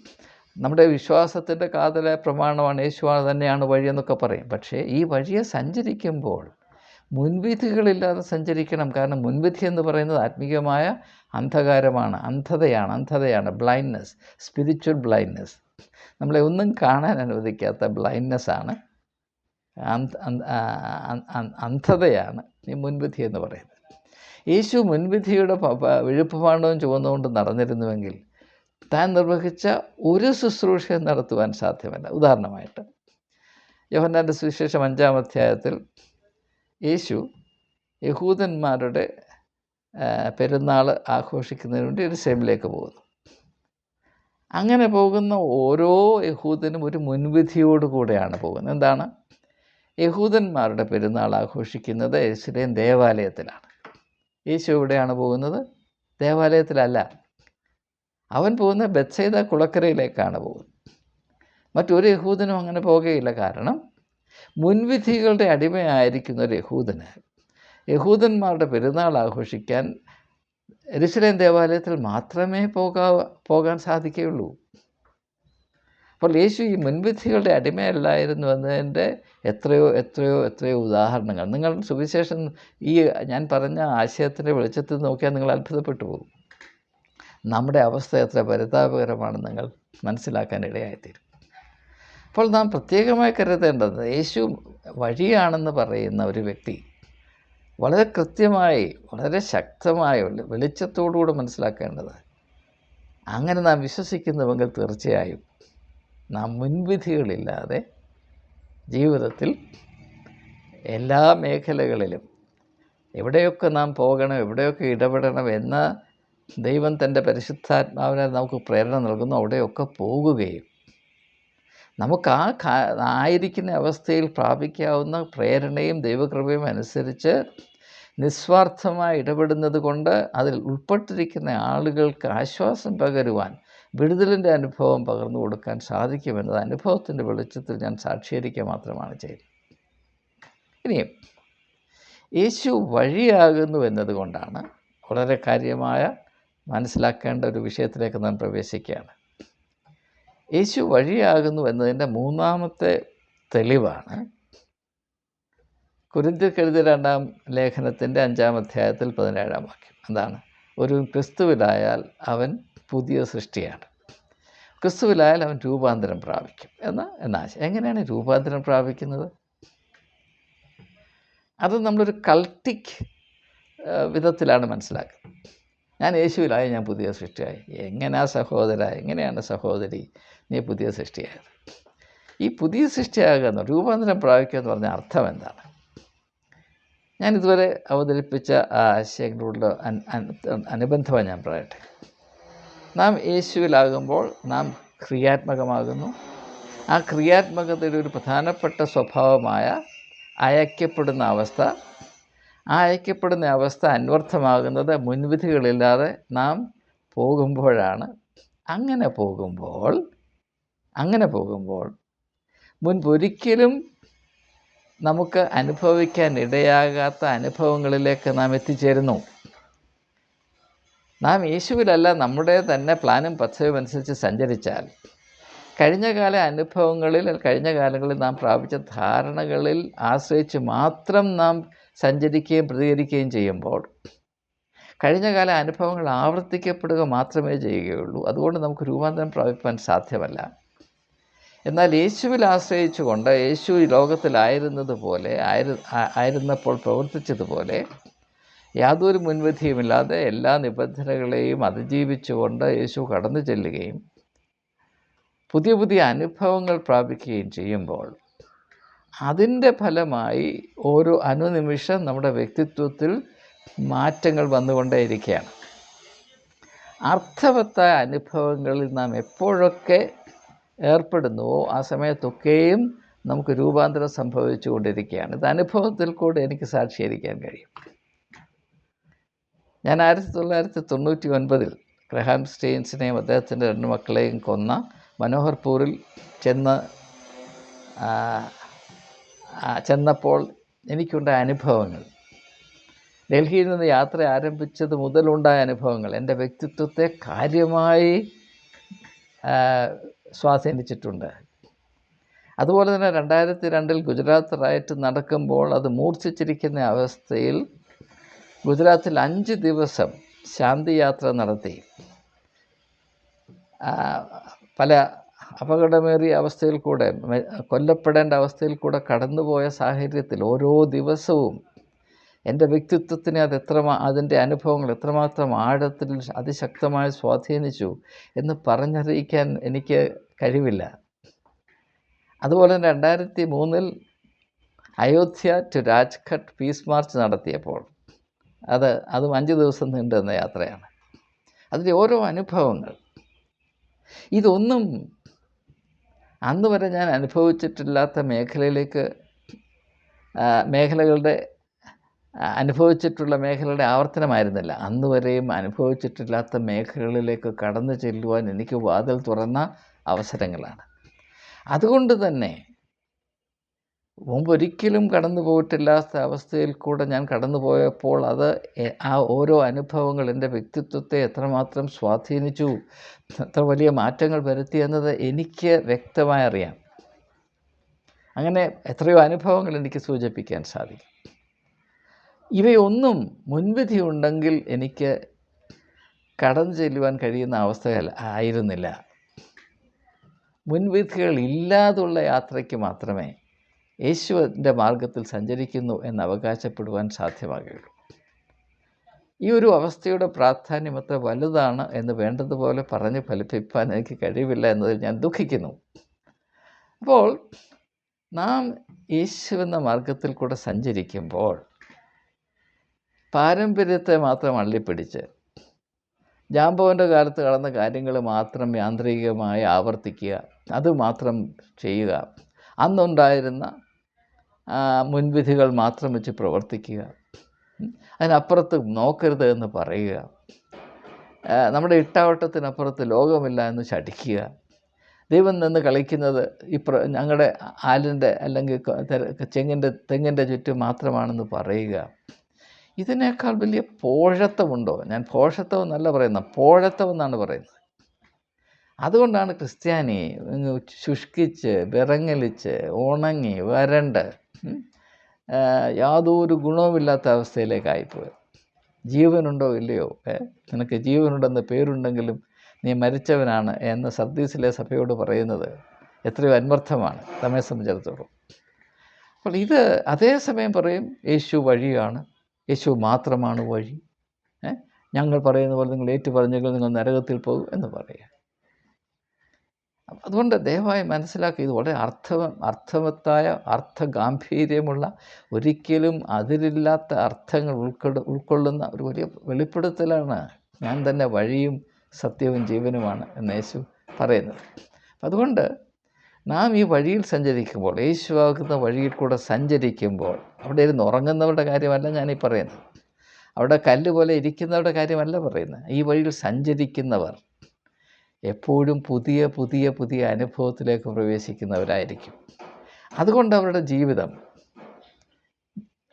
നമ്മുടെ വിശ്വാസത്തിന്റെ കാതലെ പ്രമാണമാണ് യേശുവാണ് തന്നെയാണ് വഴിയെന്നൊക്കെ പറയും. പക്ഷേ ഈ വഴിയെ സഞ്ചരിക്കുമ്പോൾ മുൻവിധികളില്ലാതെ സഞ്ചരിക്കണം. കാരണം മുൻവിധി എന്ന് പറയുന്നത് ആത്മീയമായ അന്ധകാരമാണ് അന്ധതയാണ് അന്ധതയാണ് ബ്ലൈൻഡ്നെസ് സ്പിരിച്വൽ ബ്ലൈൻഡ്നെസ്. നമ്മളെ ഒന്നും കാണാൻ അനുവദിക്കാത്ത ബ്ലൈൻഡ്നെസ്സാണ് അന്ധതയാണ് ഈ മുൻവിധി എന്ന് പറയുന്നത്. യേശു മുൻവിധിയുടെ വിഴുപ്പ് പാണ്ഡവും വിഴുപ്പുപാണ്ഡവും ചുവന്നുകൊണ്ട് നടന്നിരുന്നുവെങ്കിൽ താൻ നിർവഹിച്ച ഒരു ശുശ്രൂഷയും നടത്തുവാൻ സാധ്യമല്ല. ഉദാഹരണമായിട്ട് യോഹന്നാന്റെ സുവിശേഷം അഞ്ചാം അധ്യായത്തിൽ യേശു യഹൂദന്മാരുടെ പെരുന്നാൾ ആഘോഷിക്കുന്നതിന് വേണ്ടി എരുസലേമിലേക്ക് പോകുന്നു. അങ്ങനെ പോകുന്ന ഓരോ യഹൂദനും ഒരു മുൻവിധിയോടുകൂടെയാണ് പോകുന്നത്. എന്താണ്? യഹൂദന്മാരുടെ പെരുന്നാൾ ആഘോഷിക്കുന്നത് യേശുലേം ദേവാലയത്തിലാണ്. യേശു എവിടെയാണ് പോകുന്നത്? ദേവാലയത്തിലല്ല അവൻ പോകുന്ന ബത്സൈദ കുളക്കരയിലേക്കാണ് പോകുന്നത്. മറ്റൊരു യഹൂദനും അങ്ങനെ പോകുകയില്ല കാരണം മുൻവിധികളുടെ അടിമയായിരിക്കുന്ന ഒരു യഹൂദന് യഹൂദന്മാരുടെ പെരുന്നാൾ ആഘോഷിക്കാൻ എരുസലേം ദേവാലയത്തിൽ മാത്രമേ പോകാ പോകാൻ സാധിക്കുകയുള്ളൂ. അപ്പോൾ യേശു ഈ മുൻവിധികളുടെ അടിമയല്ലായിരുന്നു എന്നതിന്റെ എത്രയോ എത്രയോ എത്രയോ ഉദാഹരണങ്ങൾ. നിങ്ങൾ സുവിശേഷം ഈ ഞാൻ പറഞ്ഞ ആശയത്തിന്റെ വെളിച്ചത്തിൽ നോക്കിയാൽ നിങ്ങൾ അത്ഭുതപ്പെട്ടു പോകും. നമ്മുടെ അവസ്ഥ എത്ര പരിതാപകരമാണെന്ന് നിങ്ങൾ മനസ്സിലാക്കാൻ ഇടയായിത്തീരും. അപ്പോൾ നാം പ്രത്യേകമായി കരുതേണ്ടത് യേശു വഴിയാണെന്ന് പറയുന്ന ഒരു വ്യക്തി വളരെ കൃത്യമായി വളരെ ശക്തമായ വെളിച്ചത്തോടുകൂടെ മനസ്സിലാക്കേണ്ടത് അങ്ങനെ നാം വിശ്വസിക്കുന്നുവെങ്കിൽ തീർച്ചയായും നാം മുൻവിധികളില്ലാതെ ജീവിതത്തിൽ എല്ലാ മേഖലകളിലും എവിടെയൊക്കെ നാം പോകണം എവിടെയൊക്കെ ഇടപെടണം എന്ന ദൈവം തന്റെ പരിശുദ്ധാത്മാവിനെ നമുക്ക് പ്രേരണ നൽകുന്നു അവിടെയൊക്കെ പോകുകയും. നമുക്ക് ആ ആയിരിക്കുന്ന അവസ്ഥയിൽ പ്രാപിക്കാവുന്ന പ്രേരണയും ദൈവകൃപയും അനുസരിച്ച് നിസ്വാർത്ഥമായി ഇടപെടുന്നത് കൊണ്ട് അതിൽ ഉൾപ്പെട്ടിരിക്കുന്ന ആളുകൾക്ക് ആശ്വാസം പകരുവാൻ വിടുതലിന്റെ അനുഭവം പകർന്നു കൊടുക്കാൻ സാധിക്കുമെന്നത് അനുഭവത്തിന്റെ വെളിച്ചത്തിൽ ഞാൻ സാക്ഷീകരിക്കുക മാത്രമാണ് ചെയ്യുന്നത് ഇനിയും യേശു വഴിയാകുന്നു എന്നതുകൊണ്ടാണ് വളരെ കാര്യമായ മനസ്സിലാക്കേണ്ട ഒരു വിഷയത്തിലേക്ക് നാം പ്രവേശിക്കുകയാണ്. യേശു വഴിയാകുന്നു എന്നതിന്റെ മൂന്നാമത്തെ തെളിവാണ് കുരിന്തിക്കെഴുതിയ രണ്ടാം ലേഖനത്തിന്റെ അഞ്ചാം അധ്യായത്തിൽ പതിനേഴാം വാക്യം. എന്താണ് ഒരു ക്രിസ്തുവിലായാൽ അവൻ പുതിയ സൃഷ്ടിയാണ്. ക്രിസ്തുവിലായാൽ അവൻ രൂപാന്തരം പ്രാപിക്കും. എന്ന എന്ന എങ്ങനെയാണ് രൂപാന്തരം പ്രാപിക്കുന്നത്? അത് നമ്മളൊരു കൾട്ടിക് വിധത്തിലാണ് മനസ്സിലാക്കുന്നത്. ഞാൻ യേശുവിലായി ഞാൻ പുതിയ സൃഷ്ടിയായി. എങ്ങനെയാ സഹോദര? എങ്ങനെയാണ് സഹോദരി? നീ പുതിയ സൃഷ്ടിയായത്. ഈ പുതിയ സൃഷ്ടിയാകുന്ന രൂപാന്തരം പ്രാപിക്കുക എന്ന് പറഞ്ഞ അർത്ഥം എന്താണ്? ഞാൻ ഇതുവരെ അവതരിപ്പിച്ച ആ ആശയങ്ങളോട് അനുബന്ധമായി ഞാൻ പറയട്ടെ. നാം യേശുവിലാകുമ്പോൾ നാം ക്രിയാത്മകമാകുന്നു. ആ ക്രിയാത്മകതയുടെ ഒരു പ്രധാനപ്പെട്ട സ്വഭാവമായ അയക്കപ്പെടുന്ന അവസ്ഥ അയക്കപ്പെടുന്ന അവസ്ഥ അന്വർത്ഥമാകുന്നത് മുൻവിധികളില്ലാതെ നാം പോകുമ്പോഴാണ്. അങ്ങനെ പോകുമ്പോൾ അങ്ങനെ പോകുമ്പോൾ മുൻപൊരിക്കലും നമുക്ക് അനുഭവിക്കാൻ ഇടയാകാത്ത അനുഭവങ്ങളിലേക്ക് നാം എത്തിച്ചേരുന്നു. നാം യേശുവിലല്ല നമ്മുടെ തന്നെ പ്ലാനും പദ്ധതിയും അനുസരിച്ച് സഞ്ചരിച്ചാൽ. കഴിഞ്ഞകാല അനുഭവങ്ങളിൽ കഴിഞ്ഞ കാലങ്ങളിൽ നാം പ്രാപിച്ച ധാരണകളിൽ ആശ്രയിച്ച് മാത്രം നാം സഞ്ചരിക്കുകയും പ്രതികരിക്കുകയും ചെയ്യുമ്പോൾ കഴിഞ്ഞകാല അനുഭവങ്ങൾ ആവർത്തിക്കപ്പെടുക മാത്രമേ ചെയ്യുകയുള്ളൂ. അതുകൊണ്ട് നമുക്ക് രൂപാന്തരം പ്രാപിക്കാൻ സാധ്യമല്ല. എന്നാൽ യേശുവിൽ ആശ്രയിച്ചുകൊണ്ട് യേശു ഈ ലോകത്തിലായിരുന്നത് പോലെ ആയിരു ആയിരുന്നപ്പോൾ പ്രവർത്തിച്ചതുപോലെ യാതൊരു മുൻവിധിയുമില്ലാതെ എല്ലാ നിബന്ധനകളെയും അതിജീവിച്ചുകൊണ്ട് യേശു കടന്നു ചെല്ലുകയും പുതിയ പുതിയ അനുഭവങ്ങൾ പ്രാപിക്കുകയും ചെയ്യുമ്പോൾ അതിന്റെ ഫലമായി ഓരോ അനുനിമിഷം നമ്മുടെ വ്യക്തിത്വത്തിൽ മാറ്റങ്ങൾ വന്നുകൊണ്ടേയിരിക്കുകയാണ്. അർത്ഥവത്തായ അനുഭവങ്ങളിൽ നാം എപ്പോഴൊക്കെ ഏർപ്പെടുന്നുവോ ആ സമയത്തൊക്കെയും നമുക്ക് രൂപാന്തരം സംഭവിച്ചു കൊണ്ടിരിക്കുകയാണ്. ഇത് അനുഭവത്തിൽ കൂടെ എനിക്ക് സാക്ഷീകരിക്കാൻ കഴിയും. ഞാൻ ആയിരത്തി തൊള്ളായിരത്തി തൊണ്ണൂറ്റി ഒൻപതിൽ ഗ്രഹാം സ്റ്റെയിൻസിനെയും അദ്ദേഹത്തിന്റെ രണ്ട് മക്കളെയും കൊന്ന മനോഹർപൂരിൽ ചെന്ന് ചെന്നപ്പോൾ എനിക്കുണ്ടായ അനുഭവങ്ങൾ. ഡൽഹിയിൽ നിന്ന് യാത്ര ആരംഭിച്ചത് മുതലുണ്ടായ അനുഭവങ്ങൾ. എന്റെ വ്യക്തിത്വത്തെ കാര്യമായി സ്വാധീനിച്ചിട്ടുണ്ട്. അതുപോലെ തന്നെ രണ്ടായിരത്തി രണ്ടിൽ ഗുജറാത്ത് റൈറ്റ് നടക്കുമ്പോൾ അത് മൂർച്ഛിച്ചിരിക്കുന്ന അവസ്ഥയിൽ ഗുജറാത്തിൽ അഞ്ച് ദിവസം ശാന്തിയാത്ര നടത്തി. പല അപകടമേറിയ അവസ്ഥയിൽ കൂടെ കൊല്ലപ്പെടേണ്ട അവസ്ഥയിൽ കൂടെ കടന്നുപോയ സാഹചര്യത്തിൽ ഓരോ ദിവസവും എന്റെ വ്യക്തിത്വത്തിനെ അത് എത്ര അതിന്റെ അനുഭവങ്ങൾ എത്രമാത്രം ആഴത്തിൽ അതിശക്തമായി സ്വാധീനിച്ചു എന്ന് പറഞ്ഞറിയിക്കാൻ എനിക്ക് കഴിവില്ല. അതുപോലെ തന്നെ രണ്ടായിരത്തി മൂന്നിൽ Ayodhya to Rajghat peace march നടത്തിയപ്പോൾ അത് അതും അഞ്ച് ദിവസം നീണ്ടുന്ന യാത്രയാണ്. അതിന്റെ ഓരോ അനുഭവങ്ങൾ. ഇതൊന്നും അന്ന് വരെ ഞാൻ അനുഭവിച്ചിട്ടില്ലാത്ത മേഖലയിലേക്ക് മേഖലകളുടെ അനുഭവിച്ചിട്ടുള്ള മേഖലയുടെ ആവർത്തനമായിരുന്നില്ല. അന്ന് വരെയും അനുഭവിച്ചിട്ടില്ലാത്ത മേഖലകളിലേക്ക് കടന്നു ചെല്ലുവാൻ എനിക്ക് വാതിൽ തുറന്ന അവസരങ്ങളാണ്. അതുകൊണ്ട് തന്നെ മുമ്പൊരിക്കലും കടന്നു പോയിട്ടില്ലാത്ത അവസ്ഥയിൽ കൂടെ ഞാൻ കടന്നു പോയപ്പോൾ അത് ആ ഓരോ അനുഭവങ്ങൾ എന്റെ വ്യക്തിത്വത്തെ എത്രമാത്രം സ്വാധീനിച്ചു എത്ര വലിയ മാറ്റങ്ങൾ വരുത്തി എന്നത് എനിക്ക് വ്യക്തമായി അറിയാം. അങ്ങനെ എത്രയോ അനുഭവങ്ങൾ എനിക്ക് സൂചിപ്പിക്കാൻ സാധിക്കും. ഇവയൊന്നും മുൻവിധി ഉണ്ടെങ്കിൽ എനിക്ക് കടന്നു ചെല്ലുവാൻ കഴിയുന്ന അവസ്ഥയല്ല ആയിരുന്നില്ല. മുൻവിധികൾ ഇല്ലാതുള്ള യാത്രയ്ക്ക് മാത്രമേ യേശുവിന്റെ മാർഗത്തിൽ സഞ്ചരിക്കുന്നു എന്ന് അവകാശപ്പെടുവാൻ സാധ്യമാകുകയുള്ളൂ. ഈ ഒരു അവസ്ഥയുടെ പ്രാധാന്യം എത്ര വലുതാണ് എന്ന് വേണ്ടതുപോലെ പറഞ്ഞ് ഫലിപ്പിക്കാൻ എനിക്ക് കഴിവില്ല എന്നതിൽ ഞാൻ ദുഃഖിക്കുന്നു. അപ്പോൾ നാം യേശുവെന്ന മാർഗത്തിൽ കൂടെ സഞ്ചരിക്കുമ്പോൾ പാരമ്പര്യത്തെ മാത്രം അള്ളിപ്പിടിച്ച് ജാമ്പവന്റെ കാലത്ത് കടന്ന കാര്യങ്ങൾ മാത്രം യാന്ത്രികമായി ആവർത്തിക്കുക അത് മാത്രം ചെയ്യുക അന്നുണ്ടായിരുന്ന മുൻവിധികൾ മാത്രം വെച്ച് പ്രവർത്തിക്കുക. അതിനപ്പുറത്ത് നോക്കരുത് എന്ന് പറയുക. നമ്മുടെ ഇട്ടാവട്ടത്തിനപ്പുറത്ത് ലോകമില്ല എന്ന് ചടിക്കുക ദൈവം നിന്ന് കളിക്കുന്നത് ഈ പ്ര ഞങ്ങളുടെ ആലിന്റെ അല്ലെങ്കിൽ ചെങ്ങിന്റെ തെങ്ങിന്റെ ചുറ്റും മാത്രമാണെന്ന് പറയുക. ഇതിനേക്കാൾ വലിയ പോഴത്വമുണ്ടോ ഞാൻ പോഷത്വം എന്നല്ല പറയുന്നത് പോഴത്വം എന്നാണ് പറയുന്നത്. അതുകൊണ്ടാണ് ക്രിസ്ത്യാനി ശുഷ്കിച്ച് വിറങ്ങലിച്ച് ഉണങ്ങി വരണ്ട്. യാതൊരു ഗുണവുമില്ലാത്ത അവസ്ഥയിലേക്കായിപ്പോയത് ജീവനുണ്ടോ ഇല്ലയോ? നിനക്ക് ജീവനുണ്ടെന്ന് പേരുണ്ടെങ്കിലും നീ മരിച്ചവനാണ് എന്ന് സർദീസിലെ സഭയോട് പറയുന്നത് എത്രയോ അന്വർത്ഥമാണ്. നമ്മെ സംബന്ധിച്ചിടത്തോളം. അപ്പോൾ ഇത് അതേസമയം പറയും യേശു വഴിയാണ്. യേശു മാത്രമാണ് വഴി? ഞങ്ങൾ പറയുന്ന പോലെ നിങ്ങൾ ഏറ്റു പറഞ്ഞെങ്കിൽ നിങ്ങൾ നരകത്തിൽ പോകും എന്ന് പറയുക. അതുകൊണ്ട് ദയവായി മനസ്സിലാക്കുക ഇത് വളരെ അർത്ഥ അർത്ഥവത്തായ അർത്ഥഗാംഭീര്യമുള്ള ഒരിക്കലും അതിരില്ലാത്ത അർത്ഥങ്ങൾ ഉൾക്കൊള്ള ഉൾക്കൊള്ളുന്ന ഒരു വലിയ വെളിപ്പെടുത്തലാണ് ഞാൻ തന്നെ വഴിയും സത്യവും ജീവനുമാണ് എന്ന് യേശു പറയുന്നത്. അതുകൊണ്ട് നാം ഈ വഴിയിൽ സഞ്ചരിക്കുമ്പോൾ യേശുവാകുന്ന വഴിയിൽ കൂടെ സഞ്ചരിക്കുമ്പോൾ അവിടെ ഇരുന്ന് ഉറങ്ങുന്നവരുടെ കാര്യമല്ല ഞാനീ പറയുന്നത്. അവിടെ കല്ല് പോലെ ഇരിക്കുന്നവരുടെ കാര്യമല്ല പറയുന്നത്. ഈ വഴിയിൽ സഞ്ചരിക്കുന്നവർ എപ്പോഴും പുതിയ പുതിയ പുതിയ അനുഭവത്തിലേക്ക് പ്രവേശിക്കുന്നവരായിരിക്കും. അതുകൊണ്ട് അവരുടെ ജീവിതം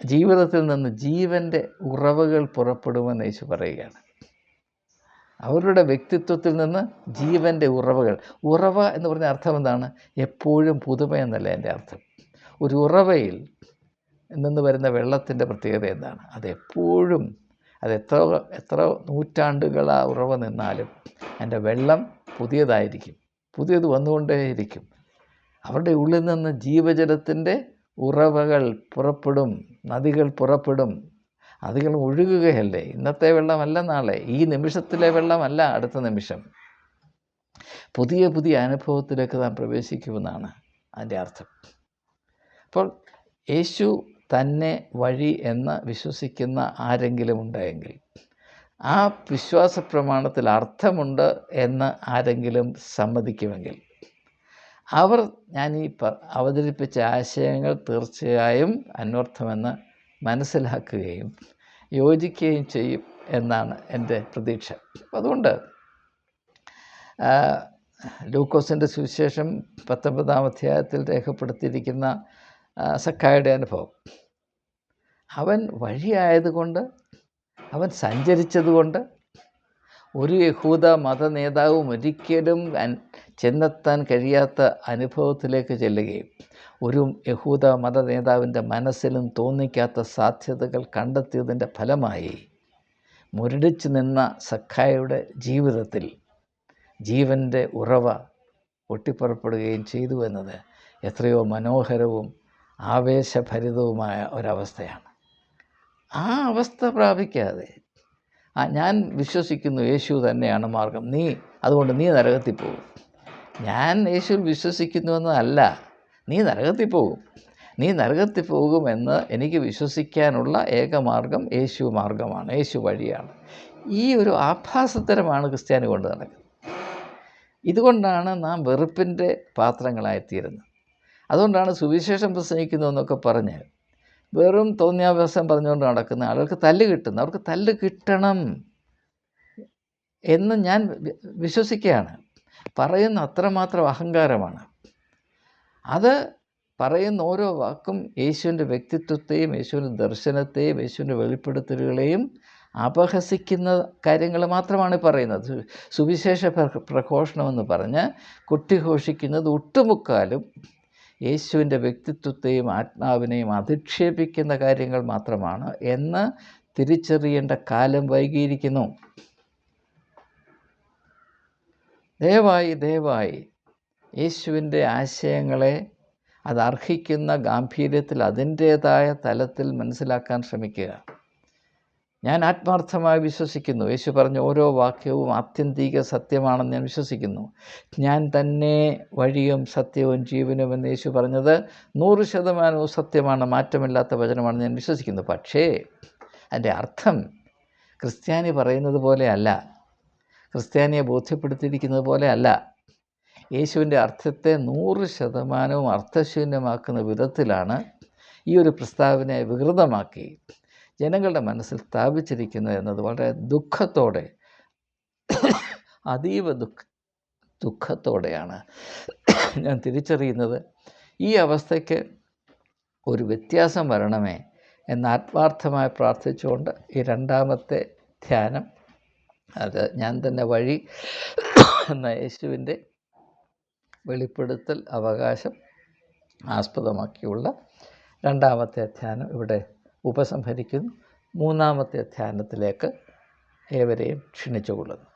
ജീവിതത്തിൽ നിന്ന് ജീവന്റെ ഉറവുകൾ പുറപ്പെടുമെന്ന് യേശു പറയുകയാണ്. അവരുടെ വ്യക്തിത്വത്തിൽ നിന്ന് ജീവന്റെ ഉറവകൾ ഉറവ എന്ന് പറഞ്ഞ അർത്ഥം എന്താണ്? എപ്പോഴും പുതുമ എന്നല്ല എന്റെ അർത്ഥം. ഒരു ഉറവയിൽ നിന്ന് വരുന്ന വെള്ളത്തിന്റെ പ്രത്യേകത എന്താണ്? അതെപ്പോഴും അത് എത്ര എത്ര നൂറ്റാണ്ടുകൾ ആ ഉറവ നിന്നാലും എന്റെ വെള്ളം പുതിയതായിരിക്കും. പുതിയത് വന്നുകൊണ്ടേയിരിക്കും. അവരുടെ ഉള്ളിൽ നിന്ന് ജീവജലത്തിന്റെ ഉറവകൾ പുറപ്പെടും നദികൾ പുറപ്പെടും. നദികൾ ഒഴുകുകയല്ലേ? ഇന്നത്തെ വെള്ളമല്ല നാളെ ഈ നിമിഷത്തിലെ വെള്ളമല്ല അടുത്ത നിമിഷം. പുതിയ പുതിയ അനുഭവത്തിലേക്ക് നാം പ്രവേശിക്കുമെന്നാണ് അതിന്റെ അർത്ഥം. അപ്പോൾ യേശു തന്നെ വഴി എന്ന് വിശ്വസിക്കുന്ന ആരെങ്കിലും ഉണ്ടെങ്കിൽ ആ വിശ്വാസ പ്രമാണത്തിൽ അർത്ഥമുണ്ട് എന്ന് ആരെങ്കിലും സമ്മതിക്കുമെങ്കിൽ. അവർ ഞാൻ ഈ അവതരിപ്പിച്ച ആശയങ്ങൾ തീർച്ചയായും അന്വർത്ഥമെന്ന് മനസ്സിലാക്കുകയും യോജിക്കുകയും ചെയ്യും എന്നാണ് എന്റെ പ്രതീക്ഷ. അതുകൊണ്ട് ലൂക്കോസിന്റെ സുവിശേഷം പത്തൊമ്പതാം അധ്യായത്തിൽ രേഖപ്പെടുത്തിയിരിക്കുന്ന സക്കായുടെ അനുഭവം. അവൻ വഴിയായതുകൊണ്ട് അവൻ സഞ്ചരിച്ചതുകൊണ്ട് ഒരു യഹൂദ മത നേതാവും ഒരിക്കലും ചെന്നെത്താൻ കഴിയാത്ത അനുഭവത്തിലേക്ക് ചെല്ലുകയും ഒരു യഹൂദ മത നേതാവിന്റെ മനസ്സിലും തോന്നിക്കാത്ത സാധ്യതകൾ കണ്ടെത്തിയതിന്റെ ഫലമായി മുരടിച്ചു നിന്ന സഖായുടെ ജീവിതത്തിൽ ജീവന്റെ ഉറവ പൊട്ടിപ്പുറപ്പെടുകയും ചെയ്തു എന്നത് എത്രയോ മനോഹരവും ആവേശഭരിതവുമായ ഒരവസ്ഥയാണ്. ആ അവസ്ഥ പ്രാപിക്കാതെ. ആ ഞാൻ വിശ്വസിക്കുന്നു യേശു തന്നെയാണ് മാർഗം. നീ അതുകൊണ്ട് നീ നരകത്തിൽ പോകും. ഞാൻ യേശുവിൽ വിശ്വസിക്കുന്നുവെന്നല്ല നീ നരകത്തിൽ പോകും. നീ നരകത്തിൽ പോകുമെന്ന് എനിക്ക് വിശ്വസിക്കാനുള്ള ഏക മാർഗം യേശു മാർഗമാണ് യേശു വഴിയാണ്. ഈ ഒരു ആഭാസത്തരമാണ് ക്രിസ്ത്യാനി കൊണ്ട് നടക്കുന്നത്. ഇതുകൊണ്ടാണ് നാം വെറുപ്പിന്റെ പാത്രങ്ങളായിത്തീരുന്നത്. അതുകൊണ്ടാണ് സുവിശേഷം പ്രസംഗിക്കുന്നതെന്നൊക്കെ പറഞ്ഞ് വെറും തോന്നിയാഭ്യാസം പറഞ്ഞുകൊണ്ട് നടക്കുന്ന ആളുകൾക്ക് തല്ല് കിട്ടുന്നു. അവർക്ക് തല്ല് കിട്ടണം എന്ന് ഞാൻ വിശ്വസിക്കുകയാണ്. പറയുന്ന അത്രമാത്രം അഹങ്കാരമാണ്. അത് പറയുന്ന ഓരോ വാക്കും യേശുവിന്റെ വ്യക്തിത്വത്തെയും യേശുവിന്റെ ദർശനത്തെയും യേശുവിന്റെ വെളിപ്പെടുത്തലുകളെയും അപഹസിക്കുന്ന കാര്യങ്ങൾ മാത്രമാണ് പറയുന്നത്. സുവിശേഷ പ്ര- പ്രഘോഷണമെന്ന് പറഞ്ഞ് കുട്ടിഘോഷിക്കുന്നത് ഒട്ടുമുക്കാലും യേശുവിന്റെ വ്യക്തിത്വത്തെയും ആത്മാവിനെയും അധിക്ഷേപിക്കുന്ന കാര്യങ്ങൾ മാത്രമാണ് എന്ന് തിരിച്ചറിയേണ്ട കാലം വൈകിയിരിക്കുന്നു. ദയവായി ദയവായി യേശുവിന്റെ ആശയങ്ങളെ അത് അർഹിക്കുന്ന ഗാംഭീര്യത്തിൽ അതിന്റേതായ തലത്തിൽ മനസ്സിലാക്കാൻ ശ്രമിക്കുക. ഞാൻ ആത്മാർത്ഥമായി വിശ്വസിക്കുന്നു. യേശു പറഞ്ഞ ഓരോ വാക്യവും ആത്യന്തിക സത്യമാണെന്ന് ഞാൻ വിശ്വസിക്കുന്നു. ഞാൻ തന്നെ വഴിയും സത്യവും ജീവനും എന്ന് യേശു പറഞ്ഞത് നൂറ് ശതമാനവും സത്യമാണ് മാറ്റമില്ലാത്ത വചനമാണ് ഞാൻ വിശ്വസിക്കുന്നു. പക്ഷേ അതിന്റെ അർത്ഥം ക്രിസ്ത്യാനി പറയുന്നത് പോലെയല്ല ക്രിസ്ത്യാനിയെ ബോധ്യപ്പെടുത്തിയിരിക്കുന്നത് പോലെയല്ല യേശുവിന്റെ അർത്ഥത്തെ നൂറ് ശതമാനവും അർത്ഥശൂന്യമാക്കുന്ന വിധത്തിലാണ് ഈ ഒരു പ്രസ്താവനയെ വികൃതമാക്കി. ജനങ്ങളുടെ മനസ്സിൽ സ്ഥാപിച്ചിരിക്കുന്നത് എന്നത് വളരെ ദുഃഖത്തോടെ അതീവ ദുഃഖ ദുഃഖത്തോടെയാണ് ഞാൻ തിരിച്ചറിയുന്നത്. ഈ അവസ്ഥയ്ക്ക് ഒരു വ്യത്യാസം വരണമേ എന്ന് ആത്മാർത്ഥമായി പ്രാർത്ഥിച്ചുകൊണ്ട് ഈ രണ്ടാമത്തെ ധ്യാനം അത് ഞാൻ തന്നെ വഴി എന്ന യേശുവിന്റെ വെളിപ്പെടുത്തൽ അവകാശം ആസ്പദമാക്കിയുള്ള രണ്ടാമത്തെ ധ്യാനം ഇവിടെ ഉപസംഹരിക്കുന്നു. മൂന്നാമത്തെ ധ്യാനത്തിലേക്ക് ഏവരെയും ക്ഷണിച്ചുകൊള്ളുന്നു.